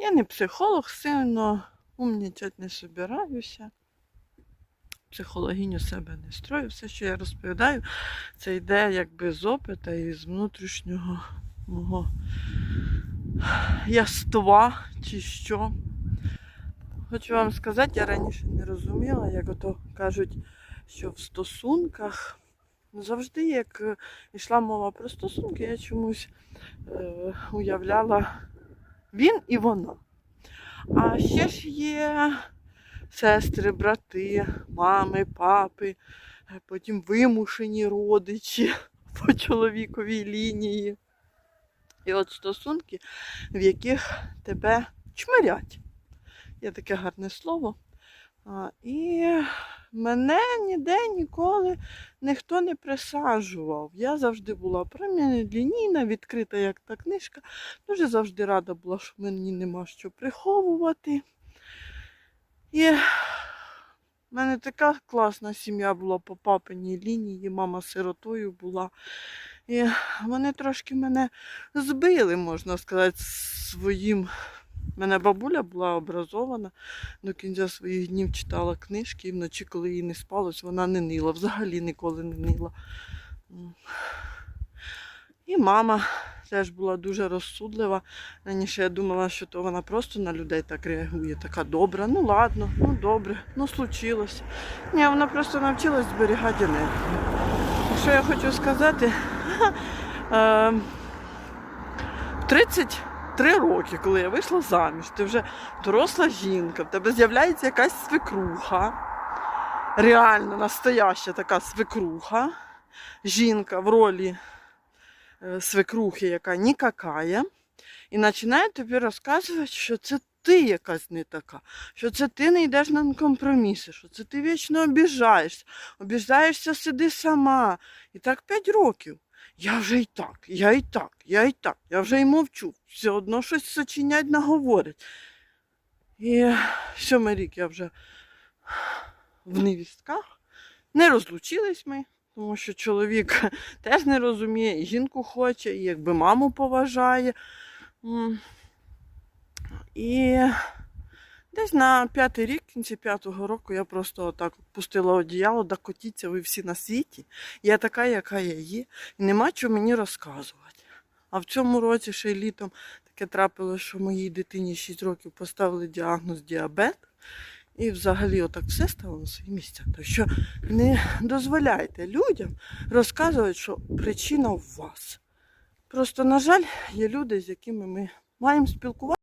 Я не психолог, сильно умнічать не собираюся. Психологіню себе не строю. Все, що я розповідаю, це йде якби з опита і з внутрішнього мого яства чи що. Хочу вам сказати, я раніше не розуміла, як ото кажуть, що в стосунках завжди, як е, йшла мова про стосунки, я чомусь е, уявляла він і вона. А ще ж є сестри, брати, мами, папи, потім вимушені родичі по чоловіковій лінії. І от стосунки, в яких тебе чмирять. Є таке гарне слово. І мене ніде ніколи ніхто не присаджував. Я завжди була прямолінійна, відкрита, як та книжка. Дуже завжди рада була, що мені нема що приховувати. І в мене така класна сім'я була по папиній лінії, мама сиротою була. І вони трошки мене збили, можна сказати, своїм. У мене бабуля була образована, до кінця своїх днів читала книжки і вночі, коли їй не спалось, вона не нила, взагалі ніколи не нила. І мама теж була дуже розсудлива. Раніше я думала, що то вона просто на людей так реагує, така добра, ну ладно, ну добре, ну случилось. Ні, вона просто навчилась зберігати енергію. Що я хочу сказати, ем, 30 три роки, коли я вийшла заміж, ти вже доросла жінка, в тебе з'являється якась свекруха, реально настояща така свекруха. Жінка в ролі е, свекрухи, яка нікакає, і починає тобі розказувати, що це ти якась не така, що це ти не йдеш на компроміси, що це ти вічно обіжаєшся, обіжаєшся, сиди сама. І так п'ять років. Я вже і так, я і так, я і так, я вже й мовчу. Все одно щось сочинять, наговорять. І сьомий рік я вже в невістках. Не розлучились ми, тому що чоловік теж не розуміє, і жінку хоче, і якби маму поважає. І десь на п'ятий рік, кінці п'ятого року, я просто отак пустила одіяло, да котіться ви всі на світі. Я така, яка я є, і нема чого мені розказувати. А в цьому році ще й літом таке трапилося, що моїй дитині 6 років поставили діагноз діабет. І взагалі отак все стало на свої місця. Так що не дозволяйте людям розказувати, що причина в вас. Просто, на жаль, є люди, з якими ми маємо спілкуватися.